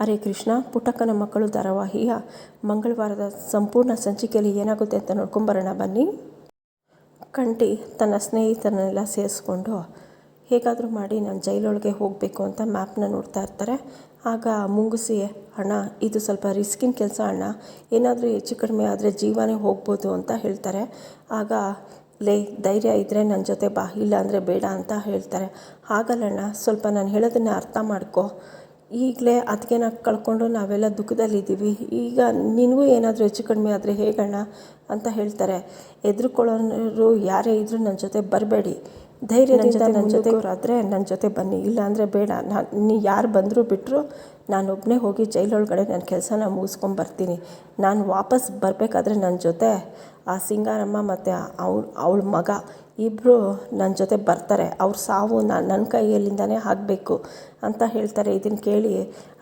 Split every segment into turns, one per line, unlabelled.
ಹರೇ ಕೃಷ್ಣ, ಪುಟ್ಟಕ್ಕನ ಮಕ್ಕಳು ಧಾರಾವಾಹಿಯ ಮಂಗಳವಾರದ ಸಂಪೂರ್ಣ ಸಂಚಿಕೆಯಲ್ಲಿ ಏನಾಗುತ್ತೆ ಅಂತ ನೋಡ್ಕೊಂಬರೋಣ, ಬನ್ನಿ. ಕಂಠಿ ತನ್ನ ಸ್ನೇಹಿತರನ್ನೆಲ್ಲ ಸೇರಿಸ್ಕೊಂಡು ಹೇಗಾದರೂ ಮಾಡಿ ನಾನು ಜೈಲೊಳಗೆ ಹೋಗಬೇಕು ಅಂತ ಮ್ಯಾಪ್ನ ನೋಡ್ತಾ ಇರ್ತಾರೆ. ಆಗ ಮುಂಗುಸಿ, ಅಣ್ಣ, ಇದು ಸ್ವಲ್ಪ ರಿಸ್ಕಿನ ಕೆಲಸ ಅಣ್ಣ. ಏನಾದರೂ ಹೆಚ್ಚು ಕಡಿಮೆ ಆದರೆ ಜೀವನೇ ಹೋಗ್ಬೋದು ಅಂತ ಹೇಳ್ತಾರೆ. ಆಗ, ಲೇ, ಧೈರ್ಯ ಇದ್ದರೆ ನನ್ನ ಜೊತೆ ಬಾ ಇಲ್ಲ ಅಂದರೆ ಬೇಡ ಅಂತ ಹೇಳ್ತಾರೆ. ಆಗಲ್ಲಣ್ಣ ಸ್ವಲ್ಪ ನಾನು ಹೇಳೋದನ್ನು ಅರ್ಥ ಮಾಡ್ಕೊ. ಈಗಲೇ ಅದಕ್ಕೆನ ಕಳ್ಕೊಂಡು ನಾವೆಲ್ಲ ದುಃಖದಲ್ಲಿದ್ದೀವಿ. ಈಗ ನಿನಗೂ ಏನಾದರೂ ಹೆಚ್ಚು ಕಡಿಮೆ ಆದರೆ ಹೇಗಣ್ಣ ಅಂತ ಹೇಳ್ತಾರೆ. ಹೆದ್ರುಕೊಳ್ಳೋರು ಯಾರೇ ಇದ್ದರೂ ನನ್ನ ಜೊತೆ ಬರಬೇಡಿ. ಧೈರ್ಯದಿಂದ ನನ್ನ ಜೊತೆ ಆದರೆ ನನ್ನ ಜೊತೆ ಬನ್ನಿ. ಇಲ್ಲ ಅಂದರೆ ಬೇಡ. ನಾನು ನೀ ಯಾರು ಬಂದರೂ ಬಿಟ್ಟರು ನಾನೊಬ್ಬನೇ ಹೋಗಿ ಜೈಲೊಳಗಡೆ ನನ್ನ ಕೆಲಸನ ಮುಗಿಸ್ಕೊಂಬರ್ತೀನಿ ನಾನು ವಾಪಸ್ ಬರಬೇಕಾದ್ರೆ ನನ್ನ ಜೊತೆ ಆ ಸಿಂಗಾರಮ್ಮ ಮತ್ತು ಅವ್ಳ ಅವಳ ಮಗ ಇಬ್ಬರು ನನ್ನ ಜೊತೆ ಬರ್ತಾರೆ. ಅವ್ರ ಸಾವು ನಾನು ನನ್ನ ಕೈಯಲ್ಲಿಂದನೇ ಆಗಬೇಕು ಅಂತ ಹೇಳ್ತಾರೆ. ಇದನ್ನು ಕೇಳಿ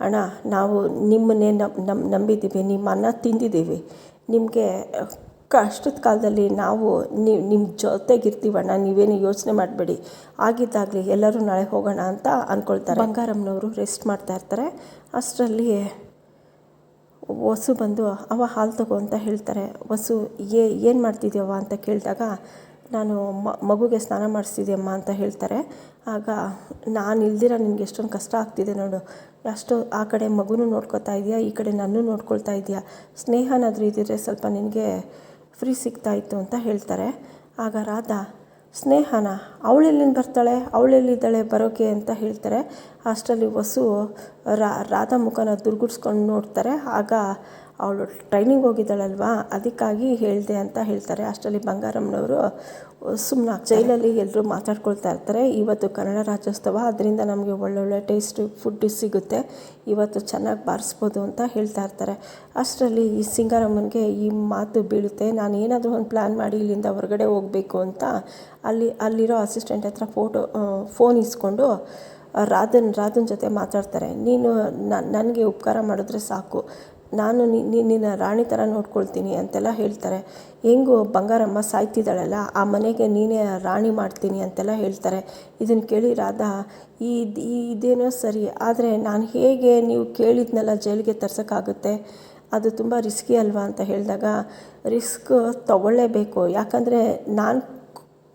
ಅಣ್ಣ ನಾವು ನಿಮ್ಮನ್ನೇ ನಮ್ಮ ನಂಬಿದ್ದೀವಿ. ನಿಮ್ಮ ಅನ್ನ ತಿಂದಿದ್ದೀವಿ. ನಿಮಗೆ ಕಷ್ಟದ ಕಾಲದಲ್ಲಿ ನಾವು ನೀವು ನಿಮ್ಮ ಜೊತೆಗಿರ್ತೀವಣ್ಣ, ನೀವೇನು ಯೋಚನೆ ಮಾಡಬೇಡಿ. ಆಗಿದ್ದಾಗಲಿ ಎಲ್ಲರೂ ನಾಳೆ ಹೋಗೋಣ ಅಂತ ಅಂದ್ಕೊಳ್ತಾರೆ ಬಂಗಾರಮ್ಮನವರು ರೆಸ್ಟ್ ಮಾಡ್ತಾ ಇರ್ತಾರೆ. ಅಷ್ಟರಲ್ಲಿ ವಸು ಬಂದು ಅವ ಹಾಲು ತಗೋ ಅಂತ ಹೇಳ್ತಾರೆ. ವಸು, ಏ, ಏನು ಮಾಡ್ತಿದ್ದೀವ ಅಂತ ಕೇಳಿದಾಗ, ನಾನು ಮಗುಗೆ ಸ್ನಾನ ಮಾಡಿಸ್ತಿದ್ದೀಯಮ್ಮ ಅಂತ ಹೇಳ್ತಾರೆ. ಆಗ, ನಾನು ಇಲ್ದಿರ ನಿನಗೆ ಎಷ್ಟೊಂದು ಕಷ್ಟ ಆಗ್ತಿದೆ ನೋಡು. ಅಷ್ಟು, ಆ ಕಡೆ ಮಗುನೂ ನೋಡ್ಕೊತಾ ಇದೆಯಾ? ಈ ಕಡೆ ನನ್ನೂ ನೋಡ್ಕೊಳ್ತಾ ಇದೆಯಾ? ಸ್ನೇಹನಾದರೂ ಇದ್ದಿದ್ರೆ ಸ್ವಲ್ಪ ನಿನಗೆ ಫ್ರೀ ಸಿಗ್ತಾಯಿತ್ತು ಅಂತ ಹೇಳ್ತಾರೆ. ಆಗ ರಾಧಾ, ಸ್ನೇಹನ, ಅವಳೆಲ್ಲಿಂದ ಬರ್ತಾಳೆ? ಅವಳೆಲ್ಲಿದ್ದಾಳೆ ಬರೋಕೆ? ಅಂತ ಹೇಳ್ತಾರೆ. ಅಷ್ಟರಲ್ಲಿ ವಸು ರಾಧಾ ಮುಖನ ದುರ್ಗುಡ್ಸ್ಕೊಂಡು ನೋಡ್ತಾರೆ. ಆಗ ಅವಳು ಟ್ರೈನಿಂಗ್ ಹೋಗಿದ್ದಾಳಲ್ವಾ? ಅದಕ್ಕಾಗಿ ಹೇಳಿದೆ ಅಂತ ಹೇಳ್ತಾರೆ. ಅಷ್ಟರಲ್ಲಿ ಬಂಗಾರಮ್ಮನವರು ಸುಮ್ಮನೆ ಜೈಲಲ್ಲಿ ಎಲ್ಲರೂ ಮಾತಾಡ್ಕೊಳ್ತಾ ಇರ್ತಾರೆ. ಇವತ್ತು ಕನ್ನಡ ರಾಜ್ಯೋತ್ಸವ, ಅದರಿಂದ ನಮಗೆ ಒಳ್ಳೊಳ್ಳೆ ಟೇಸ್ಟ್ ಫುಡ್ ಸಿಗುತ್ತೆ. ಇವತ್ತು ಚೆನ್ನಾಗಿ ಬಾರಿಸ್ಬೋದು ಅಂತ ಹೇಳ್ತಾ ಇರ್ತಾರೆ. ಅಷ್ಟರಲ್ಲಿ ಈ ಸಿಂಗಾರಮ್ಮನಿಗೆ ಈ ಮಾತು ಬೀಳುತ್ತೆ. ನಾನು ಏನಾದರೂ ಒಂದು ಪ್ಲ್ಯಾನ್ ಮಾಡಿ ಇಲ್ಲಿಂದ ಹೊರಗಡೆ ಹೋಗಬೇಕು ಅಂತ ಅಲ್ಲಿ, ಅಲ್ಲಿರೋ ಅಸಿಸ್ಟೆಂಟ್ ಹತ್ರ ಫೋಟೋ ಫೋನ್ ಇಸ್ಕೊಂಡು ರಾಧನ್ ರಾಧನ್ ಜೊತೆ ಮಾತಾಡ್ತಾರೆ. ನೀನು ನನಗೆ ಉಪಕಾರ ಮಾಡಿದ್ರೆ ಸಾಕು. ನಾನು ನಿನ್ನ ರಾಣಿ ಥರ ನೋಡ್ಕೊಳ್ತೀನಿ ಅಂತೆಲ್ಲ ಹೇಳ್ತಾರೆ. ಹೆಂಗೋ ಬಂಗಾರಮ್ಮ ಸಾಯ್ತಿದ್ದಾಳಲ್ಲ, ಆ ಮನೆಗೆ ನೀನೇ ರಾಣಿ ಮಾಡ್ತೀನಿ ಅಂತೆಲ್ಲ ಹೇಳ್ತಾರೆ. ಇದನ್ನು ಕೇಳಿ ರಾಧಾ, ಈ ಇದೇನೋ ಸರಿ, ಆದರೆ ನಾನು ಹೇಗೆ ನೀವು ಕೇಳಿದ್ನೆಲ್ಲ ಜೈಲಿಗೆ ತರ್ಸೋಕ್ಕಾಗುತ್ತೆ? ಅದು ತುಂಬ ರಿಸ್ಕಿ ಅಲ್ವಾ ಅಂತ ಹೇಳಿದಾಗ ರಿಸ್ಕ್ ತಗೊಳ್ಳೇಬೇಕು. ಯಾಕಂದರೆ ನಾನು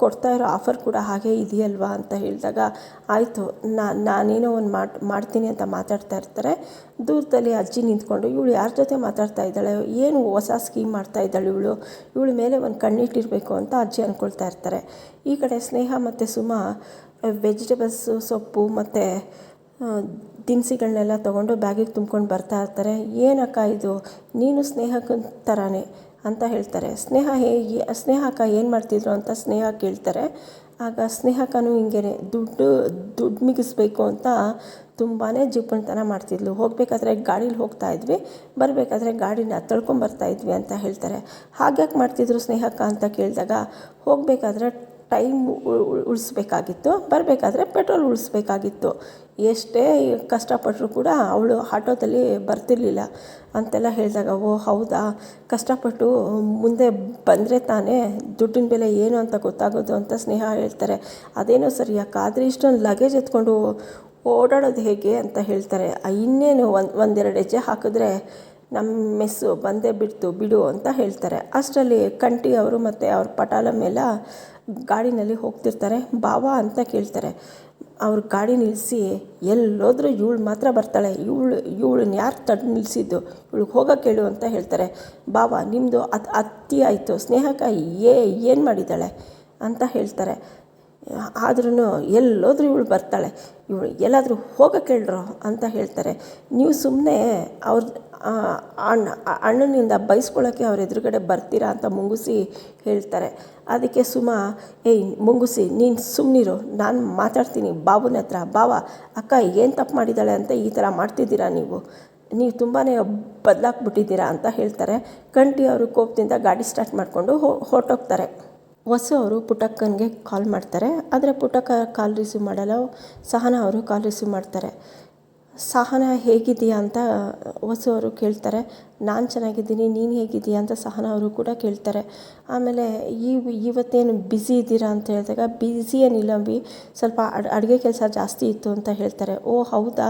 ಕೊಡ್ತಾ ಇರೋ ಆಫರ್ ಕೂಡ ಹಾಗೆ ಇದೆಯಲ್ವಾ ಅಂತ ಹೇಳಿದಾಗ, ಆಯಿತು ನಾನೇನೋ ಒಂದು ಮಾಡಿ, ಮಾಡ್ತೀನಿ ಅಂತ ಮಾತಾಡ್ತಾ ಇರ್ತಾರೆ. ದೂರದಲ್ಲಿ ಅಜ್ಜಿ ನಿಂತ್ಕೊಂಡು, ಇವಳು ಯಾರ ಜೊತೆ ಮಾತಾಡ್ತಾ ಇದ್ದಾಳೆ? ಏನು ಹೊಸ ಸ್ಕೀಮ್ ಮಾಡ್ತಾ ಇದ್ದಾಳೆ ಇವಳು? ಇವಳ ಮೇಲೆ ಒಂದು ಕಣ್ಣಿಟ್ಟಿರಬೇಕು ಅಂತ ಅಜ್ಜಿ ಅಂದ್ಕೊಳ್ತಾ ಇರ್ತಾರೆ. ಈ ಕಡೆ ಸ್ನೇಹ ಮತ್ತು ಸುಮ ವೆಜಿಟೇಬಲ್ಸು ಸೊಪ್ಪು ಮತ್ತು ದಿನಸಿಗಳನ್ನೆಲ್ಲ ತೊಗೊಂಡು ಬ್ಯಾಗಿಗೆ ತುಂಬ್ಕೊಂಡು ಬರ್ತಾ ಇರ್ತಾರೆ. ಏನಕ್ಕ ಇದು? ನೀನು ಸ್ನೇಹಕ್ಕೆ ಥರನೇ ಅಂತ ಹೇಳ್ತಾರೆ. ಸ್ನೇಹ ಹೇಗೆ, ಸ್ನೇಹಕ ಏನು ಮಾಡ್ತಿದ್ರು ಅಂತ ಸ್ನೇಹ ಕೇಳ್ತಾರೆ. ಆಗ ಸ್ನೇಹಕ್ಕನೂ ಹಿಂಗೇನೆ ದುಡ್ಡು ದುಡ್ಡು ಮಿಗಿಸ್ಬೇಕು ಅಂತ ತುಂಬಾ ಜೀವನತನ ಮಾಡ್ತಿದ್ಲು. ಹೋಗಬೇಕಾದ್ರೆ ಗಾಡೀಲಿ ಹೋಗ್ತಾ ಇದ್ವಿ, ಬರಬೇಕಾದ್ರೆ ಗಾಡಿನ ತಳ್ಕೊಂಬರ್ತಾ ಇದ್ವಿ ಅಂತ ಹೇಳ್ತಾರೆ. ಹಾಗ್ಯಾಕೆ ಮಾಡ್ತಿದ್ರು ಸ್ನೇಹಕ್ಕ ಅಂತ ಕೇಳಿದಾಗ ಹೋಗಬೇಕಾದ್ರೆ ಟೈಮ್ ಉಳಿಸ್ಬೇಕಾಗಿತ್ತು. ಬರಬೇಕಾದ್ರೆ ಪೆಟ್ರೋಲ್ ಉಳಿಸ್ಬೇಕಾಗಿತ್ತು. ಎಷ್ಟೇ ಕಷ್ಟಪಟ್ಟರೂ ಕೂಡ ಅವಳು ಆಟೋದಲ್ಲಿ ಬರ್ತಿರ್ಲಿಲ್ಲ ಅಂತೆಲ್ಲ ಹೇಳಿದಾಗ, ಓ ಹೌದಾ? ಕಷ್ಟಪಟ್ಟು ಮುಂದೆ ಬಂದರೆ ತಾನೇ ದುಡ್ಡಿನ ಬೆಲೆ ಏನು ಅಂತ ಗೊತ್ತಾಗೋದು ಅಂತ ಸ್ನೇಹ ಹೇಳ್ತಾರೆ. ಅದೇನೋ ಸರಿ ಅಕ್ಕ ಇಷ್ಟೊಂದು ಲಗೇಜ್ ಎತ್ಕೊಂಡು ಓಡಾಡೋದು ಹೇಗೆ ಅಂತ ಹೇಳ್ತಾರೆ. ಇನ್ನೇನು ಒಂದು, ಒಂದೆರಡು ಹೆಜ್ಜೆ ಹಾಕಿದ್ರೆ ನಮ್ಮ ಮೆಸ್ಸು ಬಂದೇ ಬಿಡ್ತು, ಬಿಡು ಅಂತ ಹೇಳ್ತಾರೆ. ಅಷ್ಟರಲ್ಲಿ ಕಂಟಿ ಅವರು ಮತ್ತು ಅವ್ರ ಪಟಾಲ ಮೇಲೆ ಗಾಡಿನಲ್ಲಿ ಹೋಗ್ತಿರ್ತಾರೆ. ಬಾವಾ ಅಂತ ಕೇಳ್ತಾರೆ. ಅವ್ರ ಗಾಡಿ ನಿಲ್ಲಿಸಿ ಎಲ್ಲೋದ್ರೂ ಇವಳು ಮಾತ್ರ ಬರ್ತಾಳೆ. ಇವಳು ಇವಳನ್ನ ಯಾರು ತಡ್ ನಿಲ್ಲಿಸಿದ್ದು ಇವಳಿಗೆ ಹೋಗೋಕೆ ಹೇಳು ಅಂತ ಹೇಳ್ತಾರೆ. ಬಾವಾ ನಿಮ್ಮದು ಅತ್ ಅತ್ತಿ ಆಯಿತು. ಸ್ನೇಹಕ ಏ, ಏನು ಮಾಡಿದ್ದಾಳೆ? ಅಂತ ಹೇಳ್ತಾರೆ. ಆದ್ರೂ ಎಲ್ಲೋದ್ರೂ ಇವಳು ಬರ್ತಾಳೆ. ಇವಳು ಎಲ್ಲಾದರೂ ಹೋಗೋಕೆ ಹೇಳ್ರೋ ಅಂತ ಹೇಳ್ತಾರೆ. ನೀವು ಸುಮ್ಮನೆ ಅವ್ರ ಅಣ್ಣ ಅಣ್ಣನಿಂದ ಬೈಸ್ಕೊಳ್ಳೋಕ್ಕೆ ಅವ್ರ ಎದುರುಗಡೆ ಬರ್ತೀರಾ ಅಂತ ಮುಂಗುಸಿ ಹೇಳ್ತಾರೆ. ಅದಕ್ಕೆ ಸುಮ, ಏಯ್, ಮುಂಗುಸಿ, ನೀನು ಸುಮ್ಮನಿರು ನಾನು ಮಾತಾಡ್ತೀನಿ. ಬಾಬುನ ಹತ್ರ. ಬಾವ, ಅಕ್ಕ, ಏನು ತಪ್ಪು ಮಾಡಿದ್ದಾಳೆ ಅಂತ ಈ ಥರ ಮಾಡ್ತಿದ್ದೀರಾ ನೀವು? ನೀವು ತುಂಬಾ ಬದಲಾಕ್ಬಿಟ್ಟಿದ್ದೀರಾ ಅಂತ ಹೇಳ್ತಾರೆ. ಕಂಟಿ ಅವರು ಕೋಪದಿಂದ ಗಾಡಿ ಸ್ಟಾರ್ಟ್ ಮಾಡಿಕೊಂಡು ಹೊರಟೋಗ್ತಾರೆ. ವಸು ಅವರು ಪುಟಕ್ಕನಿಗೆ ಕಾಲ್ ಮಾಡ್ತಾರೆ. ಆದರೆ ಪುಟಕ್ಕ ಕಾಲ್ ರಿಸೀವ್ ಮಾಡಲ್ಲ, ಸಹನ ಅವರು ಕಾಲ್ ರಿಸೀವ್ ಮಾಡ್ತಾರೆ. ಸಹನ ಹೇಗಿದೆಯಾ ಅಂತ ವಸು ಅವರು ಕೇಳ್ತಾರೆ. ನಾನು ಚೆನ್ನಾಗಿದ್ದೀನಿ, ನೀನು ಹೇಗಿದ್ದೀಯಾ ಅಂತ ಸಹನ ಅವರು ಕೂಡ ಕೇಳ್ತಾರೆ. ಆಮೇಲೆ ಈ ಇವತ್ತೇನು ಬ್ಯುಸಿ ಇದ್ದೀರಾ ಅಂತ ಹೇಳಿದಾಗ ಬ್ಯುಸಿ ಏನಿಲ್ಲ ಸ್ವಲ್ಪ ಅಡ್, ಅಡುಗೆ ಕೆಲಸ ಜಾಸ್ತಿ ಇತ್ತು ಅಂತ ಹೇಳ್ತಾರೆ. ಓ ಹೌದಾ,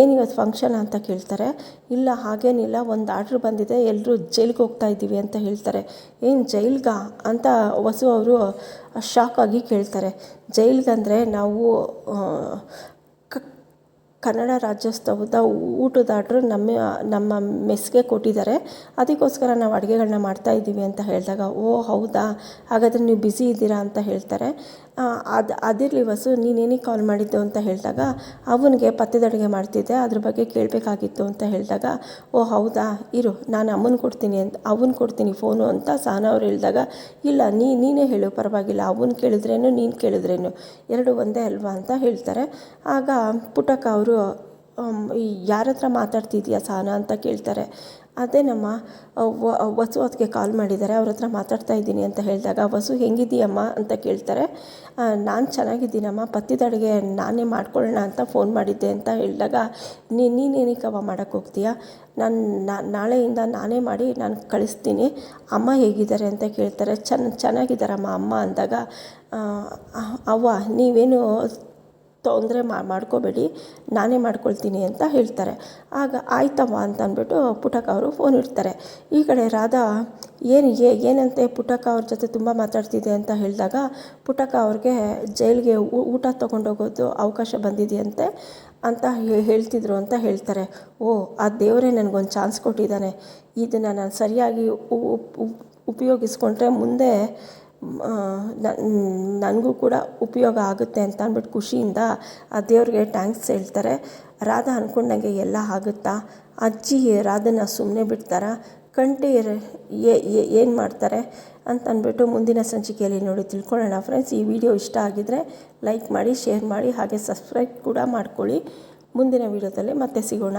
ಏನು ಇವತ್ತು ಫಂಕ್ಷನ್ ಅಂತ ಕೇಳ್ತಾರೆ. ಇಲ್ಲ, ಹಾಗೇನಿಲ್ಲ, ಒಂದು ಆರ್ಡ್ರ್ ಬಂದಿದೆ ಎಲ್ಲರೂ ಜೈಲ್ಗೆ ಹೋಗ್ತಾ ಇದ್ದೀವಿ ಅಂತ ಹೇಳ್ತಾರೆ. ಏನು ಜೈಲ್ಗಾ ಅಂತ ವಸು ಅವರು ಶಾಕ್ ಆಗಿ ಕೇಳ್ತಾರೆ. ಜೈಲ್ಗಂದರೆ ನಾವು ಕನ್ನಡ ರಾಜ್ಯೋತ್ಸವದ ಊಟದ ನಮ್ಮ ನಮ್ಮ ಮೆಸ್ಗೆ ಕೊಟ್ಟಿದ್ದಾರೆ. ಅದಕ್ಕೋಸ್ಕರ ನಾವು ಅಡುಗೆಗಳನ್ನ ಮಾಡ್ತಾಯಿದ್ದೀವಿ ಅಂತ ಹೇಳಿದಾಗ, ಓ ಹೌದಾ? ಹಾಗಾದರೆ ನೀವು ಬ್ಯುಸಿ ಇದ್ದೀರಾ ಅಂತ ಹೇಳ್ತಾರೆ. ಅದು, ಅದಿರಲಿ ವಸು ನೀನು ಏನಕ್ಕೆ ಕಾಲ್ ಮಾಡಿದ್ದು ಅಂತ ಹೇಳಿದಾಗ, ಅವನಿಗೆ ಪಥ್ಯದ ಅಡುಗೆ ಮಾಡ್ತಿದ್ದೆ, ಅದ್ರ ಬಗ್ಗೆ ಕೇಳಬೇಕಾಗಿತ್ತು ಅಂತ ಹೇಳಿದಾಗ, ಓ ಹೌದಾ, ಇರು, ನಾನು ಅಮ್ಮನ ಕೊಡ್ತೀನಿ ಅಂತ, ಅವನು ಕೊಡ್ತೀನಿ ಫೋನು ಅಂತ ಸಹನಾ ಅವ್ರು ಹೇಳಿದಾಗ, ಇಲ್ಲ, ನೀ, ನೀನೇ ಹೇಳು, ಪರವಾಗಿಲ್ಲ, ಅವನು ಕೇಳಿದ್ರೇನು, ನೀನು ಕೇಳಿದ್ರೇನು, ಎರಡು ಒಂದೇ ಅಲ್ವಾ ಅಂತ ಹೇಳ್ತಾರೆ. ಆಗ ಪುಟಕ್ಕ ಅವರು ಯಾರ ಹತ್ರ ಮಾತಾಡ್ತಿದ್ಯಾ ಸಹನಾ ಅಂತ ಕೇಳ್ತಾರೆ. ಅದೇ ನಮ್ಮ ವಸು ಅದಕ್ಕೆ ಕಾಲ್ ಮಾಡಿದ್ದಾರೆ. ಅವ್ರ ಹತ್ರ ಮಾತಾಡ್ತಾ ಇದ್ದೀನಿ ಅಂತ ಹೇಳಿದಾಗ, ವಸು, ಹೆಂಗಿದ್ದೀಯಮ್ಮ? ಅಂತ ಕೇಳ್ತಾರೆ. ನಾನು ಚೆನ್ನಾಗಿದ್ದೀನಮ್ಮ. ಪತ್ತಿದಡಿಗೆ ನಾನೇ ಮಾಡ್ಕೊಳ್ಳೋಣ ಅಂತ ಫೋನ್ ಮಾಡಿದ್ದೆ ಅಂತ ಹೇಳಿದಾಗ ನೀನೇನಕ್ಕವ ಮಾಡೋಕ್ಕೆ ಹೋಗ್ತೀಯಾ? ನಾನು ನಾಳೆಯಿಂದ ನಾನೇ ಮಾಡಿ ನಾನು ಕಳಿಸ್ತೀನಿ. ಅಮ್ಮ ಹೇಗಿದ್ದಾರೆ? ಅಂತ ಕೇಳ್ತಾರೆ. ಚೆನ್ನ ಚೆನ್ನಾಗಿದ್ದಾರಮ್ಮ ಅಮ್ಮ ಅಂದಾಗ ಅವ್ವ, ನೀವೇನು ತೊಂದರೆ ಮಾಡ್ಕೋಬೇಡಿ, ನಾನೇ ಮಾಡ್ಕೊಳ್ತೀನಿ ಅಂತ ಹೇಳ್ತಾರೆ. ಆಗ ಆಯ್ತಮ್ಮ ಅಂತ ಅಂದ್ಬಿಟ್ಟು ಪುಟಕ ಅವರು ಫೋನ್ ಇಡ್ತಾರೆ. ಈ ಕಡೆ ರಾಧಾ, ಏನು ಏನಂತೆ ಪುಟಕ ಅವ್ರ ಜೊತೆ ತುಂಬ ಮಾತಾಡ್ತಿದೆ ಅಂತ ಹೇಳಿದಾಗ ಪುಟಕ ಅವ್ರಿಗೆ ಜೈಲಿಗೆ ಊಟ ತೊಗೊಂಡೋಗೋದು ಅವಕಾಶ ಬಂದಿದೆಯಂತೆ ಅಂತ ಹೇಳ್ತಿದ್ರು ಅಂತ ಹೇಳ್ತಾರೆ. ಓ, ಆ ದೇವರೇ ನನಗೊಂದು ಚಾನ್ಸ್ ಕೊಟ್ಟಿದ್ದಾನೆ. ಇದನ್ನು ನಾನು ಸರಿಯಾಗಿ ಉಪಯೋಗಿಸ್ಕೊಂಡ್ರೆ ಮುಂದೆ ನನಗೂ ಕೂಡ ಉಪಯೋಗ ಆಗುತ್ತೆ ಅಂತ ಅಂದ್ಬಿಟ್ಟು ಖುಷಿಯಿಂದ ಆ ದೇವ್ರಿಗೆ ಟ್ಯಾಂಕ್ಸ್ ಹೇಳ್ತಾರೆ. ರಾಧಾ ಅಂದ್ಕೊಂಡಂಗೆ ಎಲ್ಲ ಆಗುತ್ತಾ? ಅಜ್ಜಿ ರಾಧನ ಸುಮ್ಮನೆ ಬಿಡ್ತಾರಾ? ಕಂಠಿ ಏನು ಮಾಡ್ತಾರೆ? ಅಂತ ಅಂದ್ಬಿಟ್ಟು ಮುಂದಿನ ಸಂಚಿಕೆಯಲ್ಲಿ ನೋಡಿ ತಿಳ್ಕೊಳ್ಳೋಣ ಫ್ರೆಂಡ್ಸ್ ಈ ವಿಡಿಯೋ ಇಷ್ಟ ಆಗಿದರೆ ಲೈಕ್ ಮಾಡಿ ಶೇರ್ ಮಾಡಿ, ಹಾಗೆ ಸಬ್ಸ್ಕ್ರೈಬ್ ಕೂಡ ಮಾಡ್ಕೊಳ್ಳಿ. ಮುಂದಿನ ವಿಡಿಯೋದಲ್ಲಿ ಮತ್ತೆ ಸಿಗೋಣ.